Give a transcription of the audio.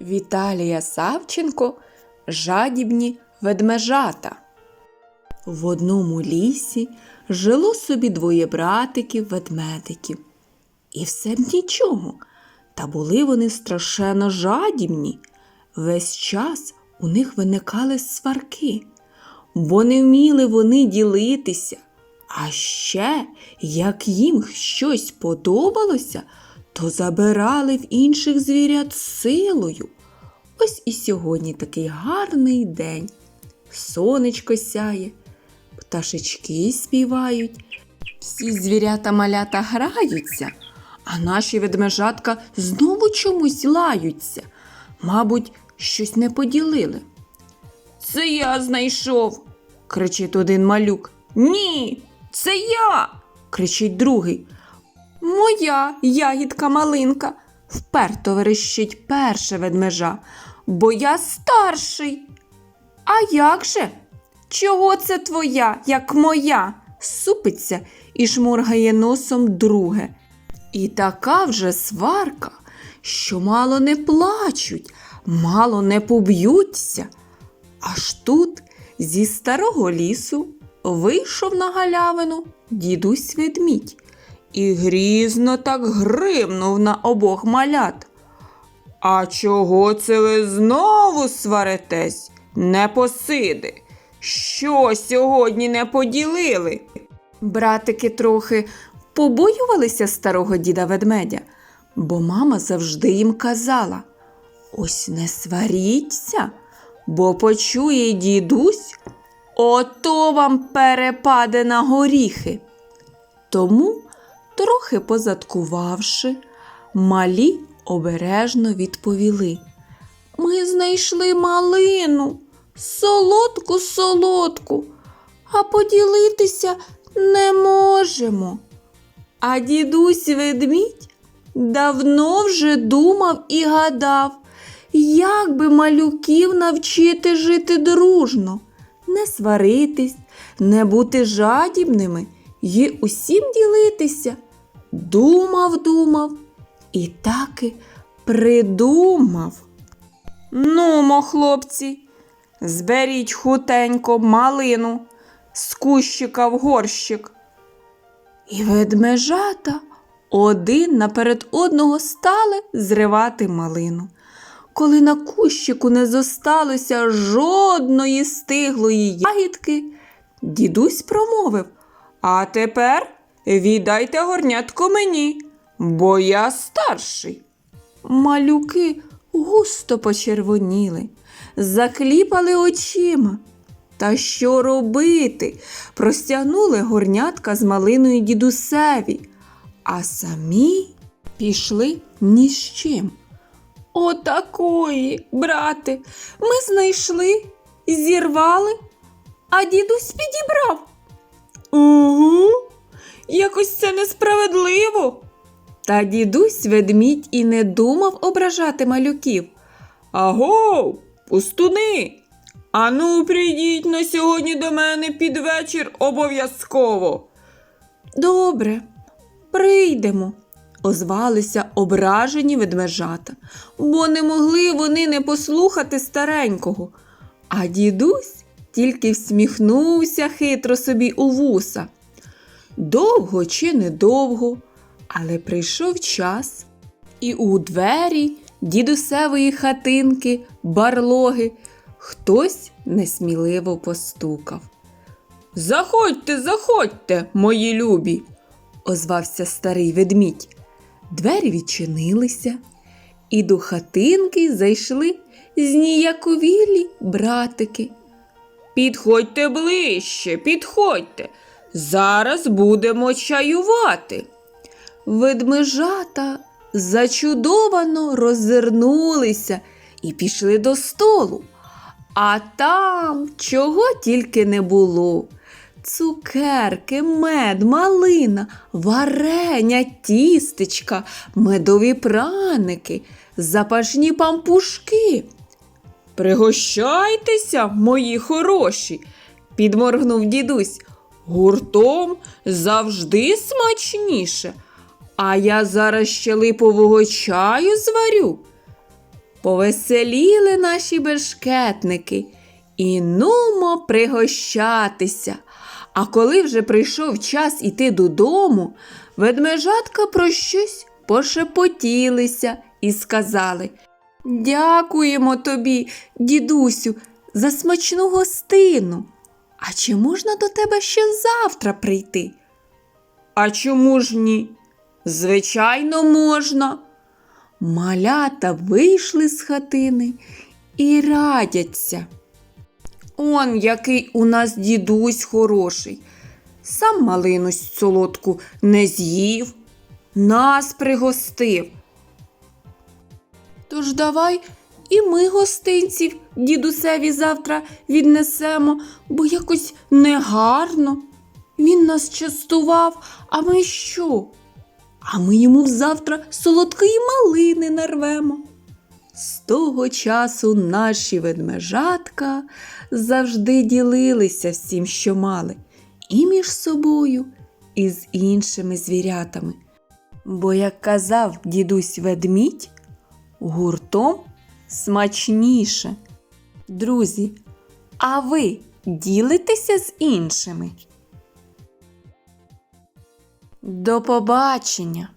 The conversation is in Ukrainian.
Віталія Савченко Жадібні ведмежата. В одному лісі жило собі двоє братиків ведмедиків. І все б нічого. Та були вони страшенно жадібні. Весь час у них виникали сварки, бо не вміли вони ділитися. А ще, як їм щось подобалося, то забирали в інших звірят силою. Ось і сьогодні такий гарний день. Сонечко сяє, пташечки співають, всі звірята малята граються, а наші ведмежатка знову чомусь лаються. Мабуть, щось не поділили. Це я знайшов. кричить один малюк. Ні, це я. кричить другий. Моя ягідка малинка. Вперто верещить перше ведмежа, бо я старший. А як же? Чого це твоя, як моя? супиться і шморгає носом друге. І така вже сварка, що мало не плачуть, мало не поб'ються. Аж тут зі старого лісу вийшов на галявину дідусь ведмідь і грізно так гримнув на обох малят. А чого це ви знову сваритесь, непосиди? Що сьогодні не поділили? Братики трохи побоювалися старого діда ведмедя, бо мама завжди їм казала: ось не сваріться, бо почує дідусь, ото вам перепаде на горіхи. Тому, трохи позадкувавши, малі обережно відповіли. Ми знайшли малину, солодку, солодку, а поділитися не можемо. А дідусь ведмідь давно вже думав і гадав, як би малюків навчити жити дружно, не сваритись, не бути жадібними і усім ділитися. Думав, думав і таки придумав. Нумо, хлопці, зберіть хутенько малину з кущика в горщик. І ведмежата один наперед одного стали зривати малину. Коли на кущику не зосталося жодної стиглої ягідки, дідусь промовив А тепер віддайте горнятко мені, бо я старший. Малюки густо почервоніли, закліпали очима. Та що робити? Простягнули горнятка з малиною дідусеві, а самі пішли ні з чим. Отакої, брате, ми знайшли, зірвали, а дідусь підібрав. Угу, якось це несправедливо. Та дідусь ведмідь і не думав ображати малюків. Агов, пустуни! Ану, прийдіть на сьогодні до мене під вечір обов'язково. Добре, прийдемо, озвалися ображені ведмежата, бо не могли вони не послухати старенького. А дідусь тільки всміхнувся хитро собі у вуса. Довго чи недовго, але прийшов час, і у двері дідусевої хатинки, барлоги, хтось несміливо постукав. Заходьте, заходьте, мої любі, озвався старий ведмідь. Двері відчинилися, і до хатинки зайшли зніяковілі братики. Підходьте ближче, підходьте. Зараз будемо чаювати. Ведмежата зачудовано роззирнулися і пішли до столу. А там чого тільки не було. Цукерки, мед, малина, варення, тістечка, медові праники, запашні пампушки. Пригощайтеся, мої хороші, підморгнув дідусь. Гуртом завжди смачніше. А я зараз ще липового чаю зварю. Повеселіли наші бешкетники і нумо пригощатися. А коли вже прийшов час іти додому, ведмежатка про щось пошепотілися і сказали Дякуємо тобі, дідусю, за смачну гостину. А чи можна до тебе ще завтра прийти? А чому ж ні? Звичайно, можна. Малята вийшли з хатини і радяться. Он який у нас дідусь хороший. Сам малину солодку не з'їв, нас пригостив. Тож давай і ми гостинців дідусеві завтра віднесемо, бо якось негарно. Він нас частував, а ми що? А ми йому завтра солодкої малини нарвемо. З того часу наші ведмежатка завжди ділилися всім, що мали, і між собою, і з іншими звірятами. Бо, як казав дідусь ведмідь, гуртом смачніше. Друзі, а ви ділитеся з іншими? До побачення!